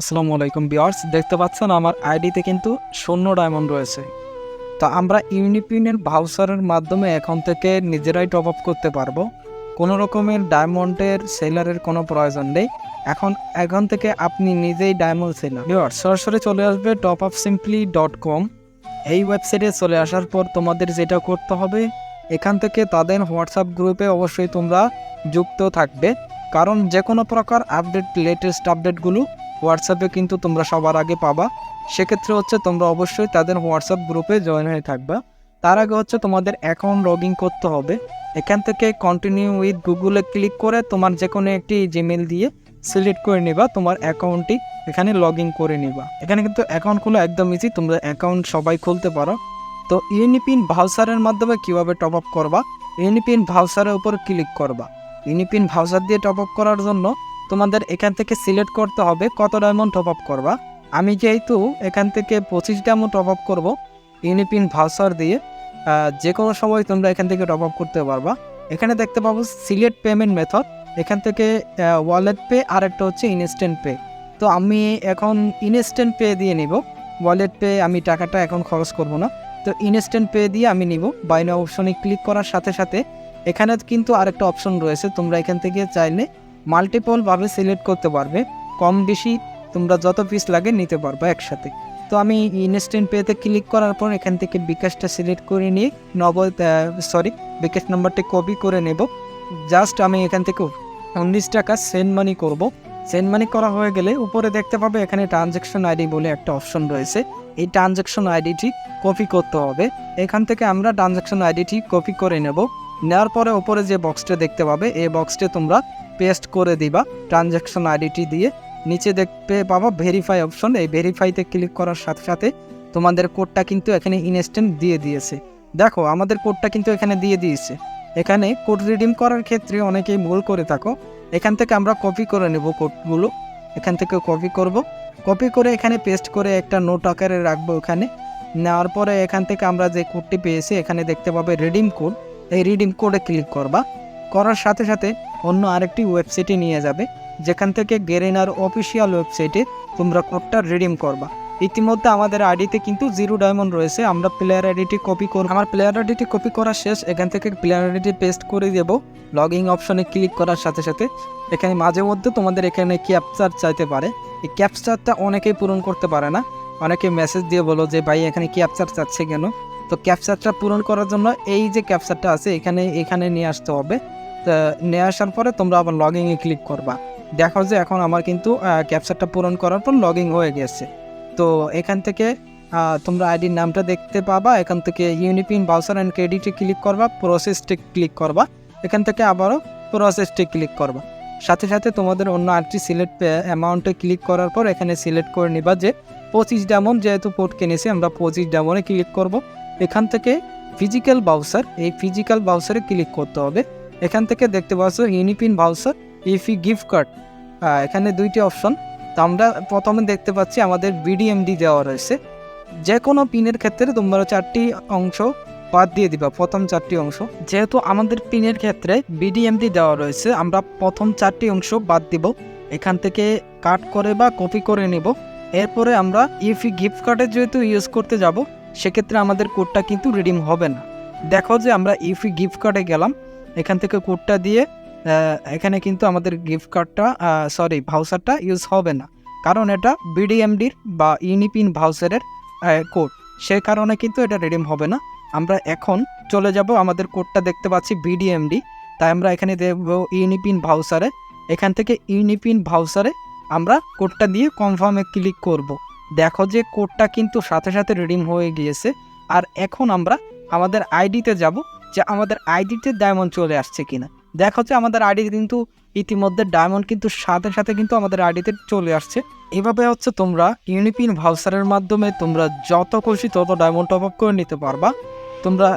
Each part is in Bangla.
আসসালামু আলাইকুম বিয়ার্স দেখতে পাচ্ছেন আমার আইডিতে কিন্তু শূন্য ডায়মন্ড রয়েছে। তো আমরা ইউনিপিনের ভাউচারের মাধ্যমে এখন থেকে নিজেরাই টপ আপ করতে পারব। কোনো রকমের ডায়মন্ডের সেলারের কোনো প্রয়োজন নেই। এখন এখন থেকে আপনি নিজেই ডায়মন্ড সেলার বিয়ার্স সরাসরি চলে আসবে top up simply dot com এই ওয়েবসাইটে চলে আসার পর তোমাদের যেটা করতে হবে, এখান থেকে তাদের হোয়াটসঅ্যাপ গ্রুপে অবশ্যই তোমরা যুক্ত থাকবে। কারণ যে কোনো প্রকার আপডেট লেটেস্ট আপডেটগুলো হোয়াটসঅ্যাপে কিন্তু তোমরা সবার আগে পাবা। সেক্ষেত্রে হচ্ছে তোমরা অবশ্যই তাদের হোয়াটসঅ্যাপ গ্রুপে জয়েন হয়ে থাকবা। তার আগে হচ্ছে তোমাদের অ্যাকাউন্ট লগ ইন করতে হবে। এখান থেকে কন্টিনিউ উইথ গুগলে ক্লিক করে তোমার যে কোনো একটি জিমেল দিয়ে সিলেক্ট করে নিবা। তোমার অ্যাকাউন্টটি এখানে লগ ইন করে নিবা। এখানে কিন্তু অ্যাকাউন্ট খোলা একদম ইজি তোমরা অ্যাকাউন্ট সবাই খুলতে পারো। তো ইউনিপিন ভাউচারের মাধ্যমে কীভাবে টপ আপ করবা? ইউনিপিন ভাউচারের উপর ক্লিক করবা। ইউনিপিন ভাউচার দিয়ে টপ আপ করার জন্য তোমাদের এখান থেকে সিলেক্ট করতে হবে কত ডায়মন্ড টপ আপ করবা। আমি যেহেতু এখান থেকে পঁচিশ ডায়মন্ড টপ আপ করব ইউনিপিন ভাউচার দিয়ে যে কোনো সময় তোমরা এখান থেকে টপ আপ করতে পারবা। এখানে দেখতে পাবো সিলেক্ট পেমেন্ট মেথড এখান থেকে ওয়ালেট পে আর একটা হচ্ছে ইনস্ট্যান্ট পে তো আমি এখন ইনস্ট্যান্ট পে দিয়ে নিব। ওয়ালেট পে আমি টাকাটা এখন খরচ করব না। তো ইনস্ট্যান্ট পে দিয়ে আমি নিব। বাইনা অপশনে ক্লিক করার সাথে সাথে এখানে কিন্তু আরেকটা অপশন রয়েছে। তোমরা এখান থেকে চাইলে মাল্টিপলভাবে সিলেক্ট করতে পারবে। কম বেশি তোমরা যত পিস লাগে নিতে পারবে একসাথে। তো আমি ইনস্ট্যান্ট পেতে ক্লিক করার পর এখান থেকে বিকাশটা সিলেক্ট করে নিয়ে নগদ সরি বিকাশ নাম্বারটি কপি করে নেব। জাস্ট আমি এখান থেকে উনিশ টাকা সেন্ড মানি করব। সেন্ড মানি করা হয়ে গেলে উপরে দেখতে পাবে এখানে ট্রানজ্যাকশন আইডি বলে একটা অপশন রয়েছে। এই ট্রানজ্যাকশন আইডিটি কপি করতে হবে। এখান থেকে আমরা ট্রানজ্যাকশন আইডিটি কপি করে নেব। নেওয়ার পরে উপরে যে বক্সটা দেখতে পাবে, এই বক্সটা তোমরা পেস্ট করে দিবা ট্রানজ্যাকশন আইডিটি দিয়ে। নিচে দেখতে পাবো ভেরিফাই অপশন এই ভেরিফাইতে ক্লিক করার সাথে সাথে তোমাদের কোডটা কিন্তু এখানে ইনস্ট্যান্ট দিয়ে দিয়েছে। দেখো, আমাদের কোডটা কিন্তু এখানে দিয়ে দিয়েছে। এখানে কোড রিডিম করার ক্ষেত্রে অনেকেই ভুল করে থাকো। এখান থেকে আমরা কপি করে নেব কোডগুলো এখান থেকে কপি করব। কপি করে এখানে পেস্ট করে একটা নোট আকারে রাখব এখানে নেওয়ার পরে এখান থেকে আমরা যে কোডটি পেয়েছি, এখানে দেখতে পাবে রিডিম কোড এই রিডিম কোডে ক্লিক করবা। করার সাথে সাথে অন্য আরেকটি ওয়েবসাইটে নিয়ে যাবে, যেখান থেকে গেরেনার অফিসিয়াল ওয়েবসাইটে তোমরা কোডটা রিডিম করবা। ইতিমধ্যে আমাদের আইডিতে কিন্তু জিরো ডায়মন্ড রয়েছে, আমরা প্লেয়ার আইডিটি কপি করব। আমার প্লেয়ার আইডিটি কপি করা শেষ, এখান থেকে প্লেয়ার আইডিটি পেস্ট করে দেব। লগ ইন অপশনে ক্লিক করার সাথে সাথে, এখানে মাঝে মধ্যে তোমাদের এখানে ক্যাপচার চাইতে পারে। এই ক্যাপচারটা অনেকেই পূরণ করতে পারে না। অনেকে মেসেজ দিয়ে বলো যে, ভাই, এখানে ক্যাপচার চাচ্ছে কেন? তো ক্যাপচারটা পূরণ করার জন্য এই যে ক্যাপচারটা আছে, এখানে এখানে নিয়ে আসতে হবে। নিয়ে আসার পরে তোমরা আবার লগ ইনে ক্লিক করবা। দেখো যে এখন আমার কিন্তু ক্যাপচারটা পূরণ করার পর লগ হয়ে গেছে। তো এখান থেকে তোমরা আইডির নামটা দেখতে পাবা। এখান থেকে ইউনিপিন বাউসার অ্যান্ড ক্রেডিটে ক্লিক করবা। প্রসেসটি ক্লিক করবা। এখান থেকে আবারও প্রসেসটি ক্লিক করবা। সাথে সাথে তোমাদের অন্য আরেকটি সিলেক্ট অ্যামাউন্টে ক্লিক করার পর এখানে সিলেক্ট করে নিবা যে, পঁচিশ ডায়মন্ড যেহেতু পোর্ট কিনেছি, আমরা পঁচিশ ডায়মন্ডে ক্লিক করব। এখান থেকে ফিজিক্যাল বাউসার এই ফিজিক্যাল বাউসারে ক্লিক করতে হবে। এখান থেকে দেখতে পাচ্ছ ইউনিপিন বাউসার ইফি গিফট কার্ড এখানে দুইটি অপশন তো আমরা প্রথমে দেখতে পাচ্ছি আমাদের বিডিএমডি দেওয়া রয়েছে। যে কোনো পিনের ক্ষেত্রে তোমরা চারটি অংশ বাদ দিয়ে দিবা, প্রথম চারটি অংশ। যেহেতু আমাদের পিনের ক্ষেত্রে বিডিএমডি দেওয়া রয়েছে, আমরা প্রথম চারটি অংশ বাদ দিব। এখান থেকে কাট করে বা কপি করে নিব। এরপরে আমরা ইফি গিফট কার্ডের যেহেতু ইউজ করতে যাব, সেক্ষেত্রে আমাদের কোডটা কিন্তু রিডিম হবে না। দেখো যে আমরা ইফি গিফট কার্ডে গেলাম। এখান থেকে কোডটা দিয়ে এখানে কিন্তু আমাদের গিফট কার্ডটা সরি ভাউচারটা ইউজ হবে না। কারণ এটা বিডিএমডির বা ইউনিপিন ভাউচারের কোড সে কারণে কিন্তু এটা রিডিম হবে না। আমরা এখন চলে যাব, আমাদের কোডটা দেখতে পাচ্ছি বিডিএমডি তাই আমরা এখানে দেব ইউনিপিন ভাউচারে এখান থেকে ইউনিপিন ভাউচারে আমরা কোডটা দিয়ে কনফার্মে ক্লিক করব। দেখো যে কোডটা কিন্তু সাথে সাথে রিডিম হয়ে গিয়েছে। আর এখন আমরা আমাদের আইডিতে যাব। যে আমাদের আইডিতে ডায়মন্ড চলে আসছে কিনা। দেখো যে আমাদের আইডি কিন্তু ইতিমধ্যে ডায়মন্ড কিন্তু সাথে সাথে কিন্তু আমাদের আইডিতে চলে আসছে। এভাবে হচ্ছে তোমরা ইউনিপিন ভাউচারের মাধ্যমে তোমরা যত খুশি তত ডায়মন্ড টপ আপ করে নিতে পারবা। তোমরা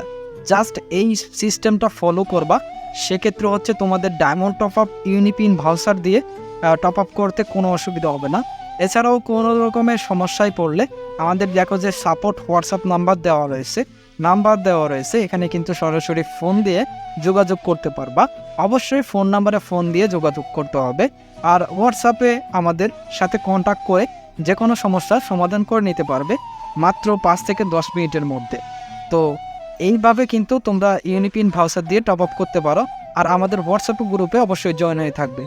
জাস্ট এই সিস্টেমটা ফলো করবা। সেক্ষেত্রে হচ্ছে তোমাদের diamond top up UniPin voucher দিয়ে টপ আপ করতে কোনো অসুবিধা হবে না। এছাড়াও কোনো রকমের সমস্যায় পড়লে আমাদের দেখো যে সাপোর্ট হোয়াটসঅ্যাপ নাম্বার দেওয়া রয়েছে। নাম্বার দেওয়া রয়েছে, এখানে কিন্তু সরাসরি ফোন দিয়ে যোগাযোগ করতে পারবা। অবশ্যই ফোন নাম্বারে ফোন দিয়ে যোগাযোগ করতে হবে। আর হোয়াটসঅ্যাপে আমাদের সাথে কন্ট্যাক্ট করে যে কোনো সমস্যার সমাধান করে নিতে পারবে, মাত্র পাঁচ থেকে দশ মিনিটের মধ্যে। তো এইভাবে কিন্তু তোমরা ইউনিপিন ভাউচার দিয়ে টপ আপ করতে পারো। আর আমাদের হোয়াটসঅ্যাপ গ্রুপে অবশ্যই জয়েন হয়ে থাকবে।